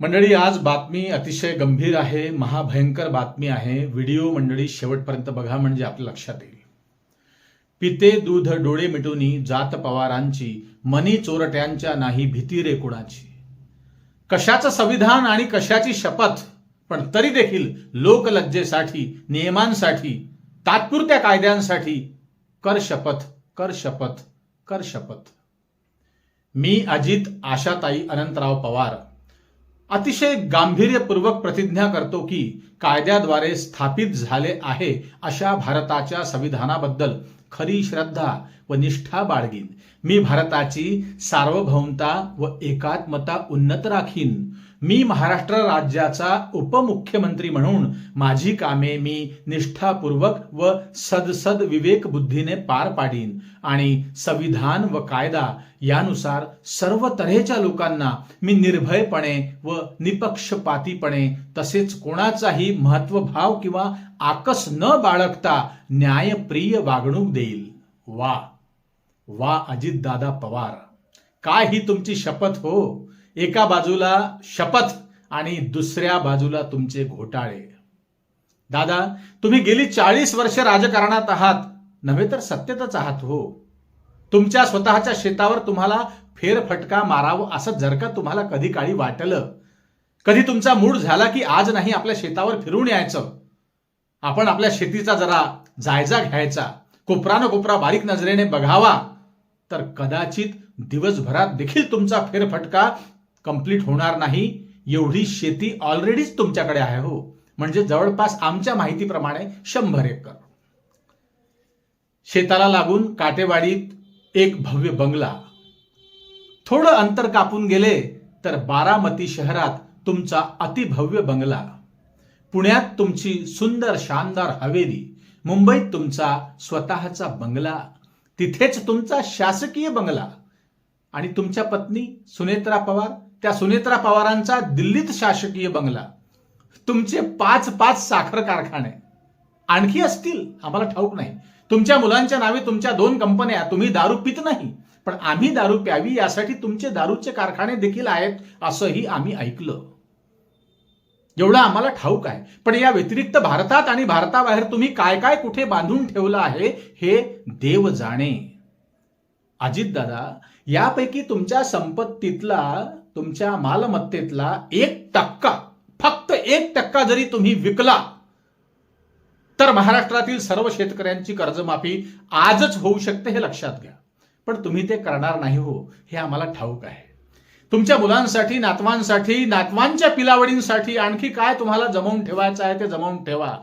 मंडळी आज बातमी अतिशय गंभीर आहे महाभयंकर बातमी आहे. व्हिडिओ मंडळी शेवटपर्यंत बघा म्हणजे आपल्या लक्षात येईल. पिते दूध डोळे मिटूनी जात पवारांची मनी चोरट्यांच्या नाही भीती रे कुणाची. कशाचं संविधान आणि कशाची शपथ? पण तरी देखील लोकलज्जेसाठी नियमांसाठी तात्पुरत्या कायद्यांसाठी कर शपथ कर शपथ कर शपथ. मी अजित आशाताई अनंतराव पवार. अतिशय गांभीर्यपूर्वक प्रतिज्ञा करतो की कायद्याद्वारे स्थापित झाले आहे अशा भारताच्या संविधानाबद्दल खरी श्रद्धा व निष्ठा बाळगीन. मी भारताची सार्वभौमता व एकात्मता उन्नत राखीन. मी महाराष्ट्र राज्याचा उपमुख्यमंत्री म्हणून माझी कामे मी निष्ठापूर्वक व सदसद विवेक बुद्धीने पार पाडीन आणि संविधान व कायदा यानुसार सर्व तऱ्हेच्या लोकांना मी निर्भयपणे व निपक्षपातीपणे तसेच कोणाचाही महत्वभाव किंवा आकस न बाळगता न्यायप्रिय वागणूक देईल. वा. वा अजितदादा पवार. काय ही तुमची शपथ हो? एका बाजूला शपथ आणि दुसऱ्या बाजूला तुमचे घोटाळे. दादा तुम्ही गेली चाळीस वर्ष राजकारणात आहात नव्हे तर सत्तेतच आहात हो. तुमच्या स्वतःच्या शेतावर तुम्हाला फेरफटका मारावं असं जर का तुम्हाला कधी काळी वाटलं कधी तुमचा मूड झाला की आज नाही आपल्या शेतावर फिरून यायचं? आपण आपल्या शेतीचा जरा जायजा घ्यायचा कोपरा न कोपरा बारीक नजरेने बघावा तर कदाचित दिवसभरात देखील तुमचा फेरफटका कंप्लीट होणार नाही एवढी शेती ऑलरेडीच तुमच्याकडे आहे हो. म्हणजे जवळपास आमच्या माहितीप्रमाणे शंभर एकर. शेताला लागून काटेवाडीत एक भव्य बंगला. थोडं अंतर कापून गेले तर बारामती शहरात तुमचा अतिभव्य बंगला. पुण्यात तुमची सुंदर शानदार हवेली. मुंबईत तुमचा स्वतःचा बंगला. तिथेच तुमचा शासकीय बंगला. आणि तुमच्या पत्नी सुनेत्रा पवार त्या सुनेत्रा पवारांचा दिल्लीत शासकीय बंगला तुमचे पाच पाच साखर कारखाने आणखी असतील? आम्हाला ठाऊक नाही. तुमच्या मुलांच्या नावे तुमच्या दोन कंपन्या तुम्ही दारू पित नाही पण आम्ही दारू प्यावी यासाठी तुमचे दारूचे कारखाने देखील आहेत असंही आम्ही ऐकलं. एवढं आम्हाला ठाऊक आहे. पण या व्यतिरिक्त भारतात आणि भारताबाहेर तुम्ही काय काय कुठे बांधून ठेवलं आहे हे देव जाणे. अजितदादा यापैकी तुमच्या संपत्तीतला तुमच्या मालमत्तेतला एक टक्का फक्त एक टक्का जरी तुम्ही विकला तर महाराष्ट्रातील सर्व शेतकऱ्यांची कर्जमाफी आजच होऊ शकते हे लक्षात घ्या. पण तुम्ही ते करणार नाही हो हे आम्हाला ठाऊक आहे. तुमच्या मुलांसाठी नातवांसाठी नातवांच्या पिलावडींसाठी आणखी काय तुम्हाला जमवून ठेवायचं आहे ते जमवून ठेवा.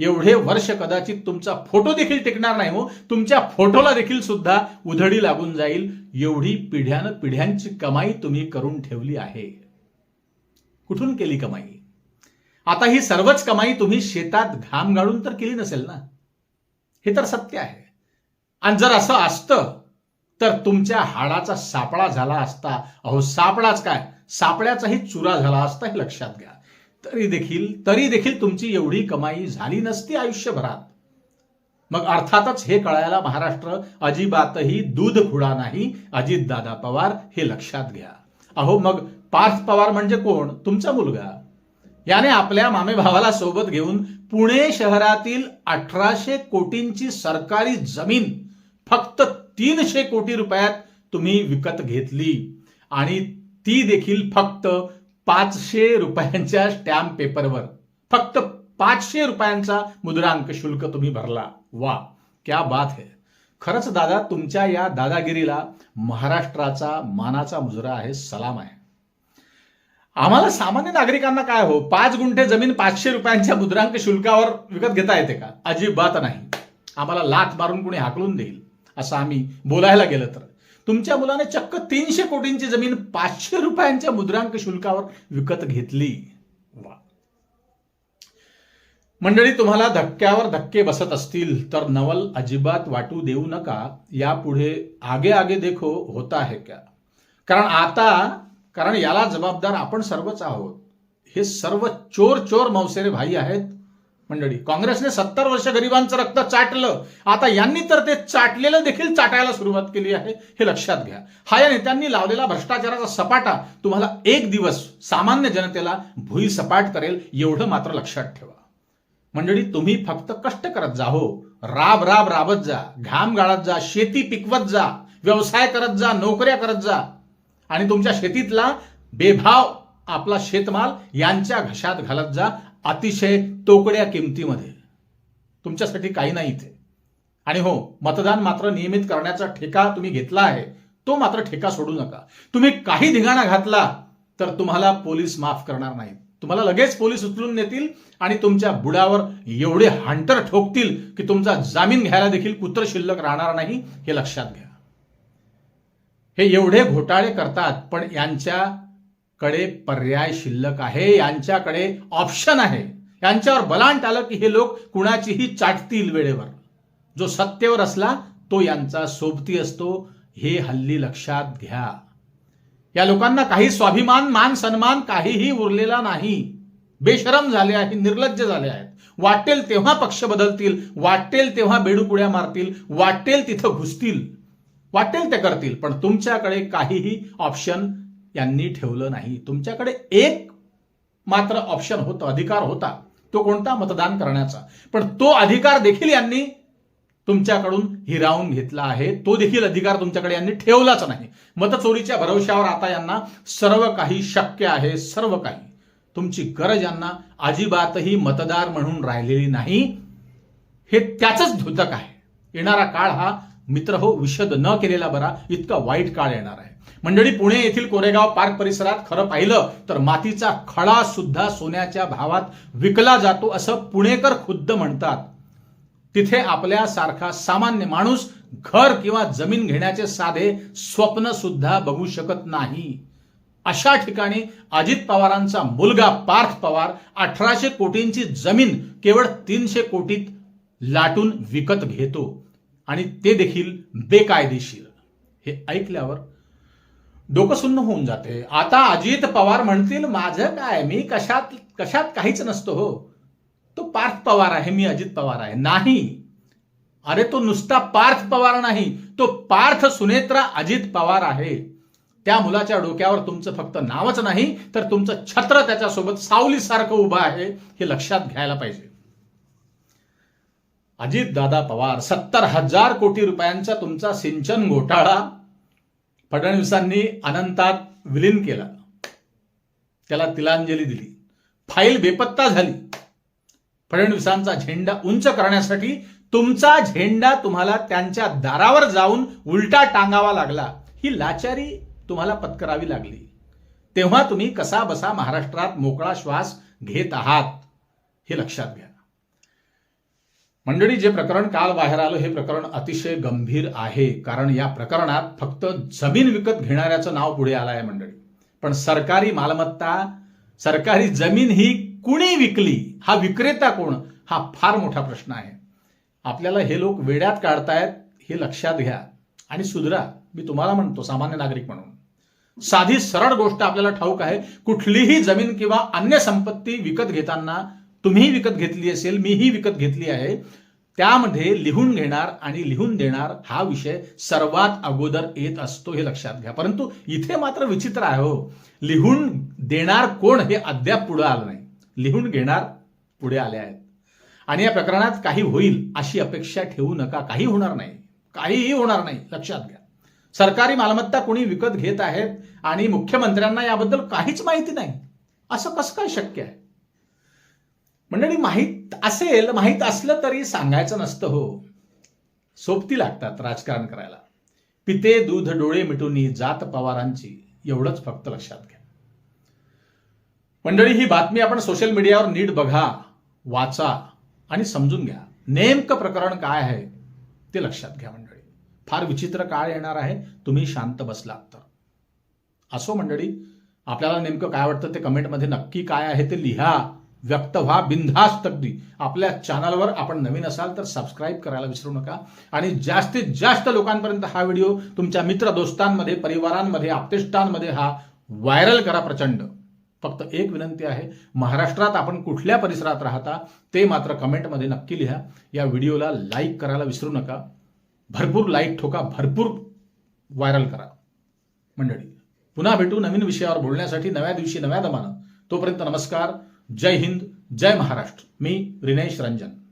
एवढे वर्ष कदाचित तुमचा फोटो देखील टिकणार नाही हो. तुमच्या फोटोला देखील सुद्धा उधडी लागून जाईल. एवढी पिढ्यानं पिढ्यांची कमाई तुम्ही करून ठेवली आहे. कुठून केली कमाई? आता ही सर्वच कमाई तुम्ही शेतात घाम गाळून तर केली नसेल ना? हे तर सत्य आहे. आणि जर असं असतं तर तुमच्या हाडाचा सापळा झाला असता. अहो सापळाच काय? सापळ्याचाही चुरा झाला असता हे लक्षात घ्या. तरी देखील तरी देखील तुमची एवढी कमाई झाली नसती आयुष्यभरात. मग अर्थातच हे कळायला महाराष्ट्र अजिबातही दूध खुडा नाही. अजितदादा पवार हे लक्षात घ्या. अहो मग पार्थ पवार म्हणजे कोण? तुमचा मुलगा. याने आपल्या मामे भावाला सोबत घेऊन पुणे शहरातील अठराशे कोटींची सरकारी जमीन फक्त तीनशे कोटी रुपयात तुम्ही विकत घेतली. आणि ती देखील फक्त पाचशे रुपयांच्या स्टॅम्प पेपरवर. फक्त पाचशे रुपयांचा मुद्रांक शुल्क तुम्ही भरला. वा क्या बात है. खरंच दादा तुमच्या या दादागिरीला महाराष्ट्राचा मानाचा मुजरा आहे सलाम आहे. आम्हाला सामान्य नागरिकांना काय हो पाच गुंठे जमीन पाचशे रुपयांच्या मुद्रांक शुल्कावर विकत घेता येते का? अजिबात नाही. आम्हाला लाथ मारून कुणी हाकलून देईल असं आम्ही बोलायला गेलं तर. तुमच्या मुलाने चक्क तीनशे कोटींची जमीन पाचशे रुपयांच्या मुद्रांक शुल्कावर विकत घेतली. वा. मंडळी तुम्हाला धक्क्यावर धक्के बसत असतील तर नवल अजिबात वाटू देऊ नका. यापुढे आगे आगे देखो होता है क्या? कारण आता कारण याला जबाबदार आपण सर्वच आहोत. हे सर्व चोर चोर मावसेरे भाई आहेत. मंडळी काँग्रेसने सत्तर वर्ष गरिबांचं रक्त चाटलं. आता यांनी तर ते चाटलेलं देखील चाटायला सुरुवात केली आहे हे लक्षात घ्या. हा या नेत्यांनी लावलेला भ्रष्टाचाराचा सपाटा तुम्हाला एक दिवस सामान्य जनतेला भुई सपाट करेल एवढं मात्र लक्षात ठेवा. मंडळी तुम्ही फक्त कष्ट करत जा हो. राब राब राबत जा. घाम गाळत जा. शेती पिकवत जा. व्यवसाय करत जा. नोकऱ्या करत जा. आणि तुमच्या शेतीतला बेभाव आपला शेतमाल यांच्या घशात घालत जा. अतिशय तोकड्या किमतीमध्ये. तुमच्यासाठी काही नाही इथे. आणि हो मतदान मात्र नियमित करण्याचा ठेका तुम्ही घेतला आहे. तो मात्र ठेका सोडू नका. तुम्ही काही धिगाणा घातला तर तुम्हाला पोलीस माफ करणार नाहीत. तुम्हाला लगेच पोलीस उचलून नेतील आणि तुमच्या बुडावर एवढे हांटर ठोकतील की तुमचा जामीन घ्यायला देखील कुत्र शिल्लक राहणार नाही हे लक्षात घ्या. हे एवढे घोटाळे करतात पण यांच्या कडे पर्याय शिल्लक आहे यांच्याकडे ऑप्शन आहे. यांच्यावर बलांट आलं की हे लोक कुणाचीही चाटतील वेळेवर. जो सत्तेवर असला तो यांचा सोबती असतो. हे हल्ली लक्षात घ्या. या लोकांना काही स्वाभिमान मान सन्मान काहीही उरलेला नाही. बेशरम झाले आहे निर्लज्ज झाले आहेत. वाटेल तेव्हा पक्ष बदलतील वाटेल तेव्हा बेडूकुड्या मारतील वाटेल तिथं घुसतील. वाटेल ते करतील पण तुमच्याकडे काहीही ऑप्शन यांनी ठेवलं नाही. तुमच्याकडे एक मात्र ऑप्शन होतं अधिकार होता तो कोणता? मतदान करण्याचा. पण तो अधिकार देखील यांनी तुमच्याकडून हिरावून घेतला आहे. तो देखील अधिकार तुमच्याकडे यांनी ठेवलाच नाही. मतचोरीच्या भरवशावर आता यांना सर्व काही शक्य आहे सर्व काही. तुमची गरज यांना अजिबातही मतदार म्हणून राहिलेली नाही. हे त्याच द्योतक आहे. येणारा काळ हा मित्र हो विशद न केलेला बरा इतका वाईट काळ येणार आहे. मंडळी पुणे येथील कोरेगाव पार्क परिसरात खरं पाहिलं तर मातीचा खडा सुद्धा सोन्याच्या भावात विकला जातो असं पुणेकर खुद्द म्हणतात. तिथे आपल्यासारखा सामान्य माणूस घर किंवा जमीन घेण्याचे साधे स्वप्न सुद्धा बघू शकत नाही. अशा ठिकाणी अजित पवारांचा मुलगा पार्थ पवार अठराशे कोटींची जमीन केवळ तीनशे कोटीत लाटून विकत घेतो. आणि ते देखील बेकायदेशीर. हे ऐकल्यावर डोकं सुन्न होऊन जाते. आता अजित पवार म्हणतील माझं काय? मी कशात कशात काहीच नसतो हो. तो पार्थ पवार आहे मी अजित पवार आहे. नाही. अरे तो नुसता पार्थ पवार नाही. तो पार्थ सुनेत्रा अजित पवार आहे. त्या मुलाच्या डोक्यावर तुमचं फक्त नावच नाही तर तुमचं छत्र त्याच्यासोबत सावलीसारखं उभं आहे हे लक्षात घ्यायला पाहिजे. अजित दादा पवार सत्तर हजार कोटी रुपयांचा तुमचा सिंचन घोटाळा फडणवीसांनी अनंतात विलीन केला. त्याला तिलांजली दिली. फाईल बेपत्ता झाली. फडणवीसांचा झेंडा उंच करण्यासाठी तुमचा झेंडा तुम्हाला त्यांच्या दारावर जाऊन उलटा टांगावा लागला. ही लाचारी तुम्हाला पत्करावी लागली. तेव्हा तुम्ही कसा बसा महाराष्ट्रात मोकळा श्वास घेत आहात हे लक्षात घ्या. मंडळी जे प्रकरण काल बाहेर आलं हे प्रकरण अतिशय गंभीर आहे. कारण या प्रकरणात फक्त जमीन विकत घेणाऱ्याचं नाव पुढे आलं आहे मंडळी. पण सरकारी मालमत्ता सरकारी जमीन ही कुणी विकली? हा विक्रेता कोण? हा फार मोठा प्रश्न आहे. आपल्याला हे लोक वेड्यात काढतायत हे लक्षात घ्या. आणि सुधरा मी तुम्हाला म्हणतो सामान्य नागरिक म्हणून. साधी सरळ गोष्ट आपल्याला ठाऊक आहे कुठलीही जमीन किंवा अन्य संपत्ती विकत घेताना तुम्ही विकत घेतली असेल मीही विकत घेतली आहे. त्यामध्ये लिहून घेणार आणि लिहून देणार हा विषय सर्वात अगोदर येत असतो हे लक्षात घ्या. परंतु इथे मात्र विचित्र आहे हो. लिहून देणार कोण हे अद्याप पुढे आलं नाही. लिहून घेणार पुढे आले आहेत. आणि या प्रकरणात काही होईल अशी अपेक्षा ठेवू नका. काही होणार नाही. काहीही होणार नाही. लक्षात घ्या. सरकारी मालमत्ता कोणी विकत घेत आहेत आणि मुख्यमंत्र्यांना याबद्दल काहीच माहिती नाही. असं कसं काय शक्य आहे? मंडळी माहीत असेल माहीत असलं तरी सांगायचं नसतं हो. सोबती लागतात राजकारण करायला. पिते दूध डोळे मिटून जात पवारांची एवढंच फक्त लक्षात घ्या. मंडळी ही बातमी आपण सोशल मीडियावर नीट बघा वाचा आणि समजून घ्या. नेमकं प्रकरण काय आहे ते लक्षात घ्या मंडळी. फार विचित्र काळ येणार आहे तुम्ही शांत बसलात तर. असो मंडळी आपल्याला नेमकं काय वाटतं ते कमेंटमध्ये नक्की काय आहे ते लिहा. व्यक्त व्हा बिनधास्त अगदी आपल्या चॅनलवर आपण नवीन असाल तर सबस्क्राईब करायला विसरू नका. आणि जास्तीत जास्त लोकांपर्यंत हा व्हिडिओ तुमच्या मित्र दोस्तांमध्ये परिवारांमध्ये आप्तेष्टांमध्ये हा व्हायरल करा प्रचंड. फक्त एक विनंती आहे महाराष्ट्रात आपण कुठल्या परिसरात राहता ते मात्र कमेंटमध्ये नक्की लिहा. या व्हिडिओला लाईक करायला विसरू नका. भरपूर लाईक ठोका भरपूर व्हायरल करा. मंडळी पुन्हा भेटू नवीन विषयावर बोलण्यासाठी नव्या दिवशी नव्या दमानं. तोपर्यंत नमस्कार. जय हिंद जय महाराष्ट्र. मी रिनेश रंजन.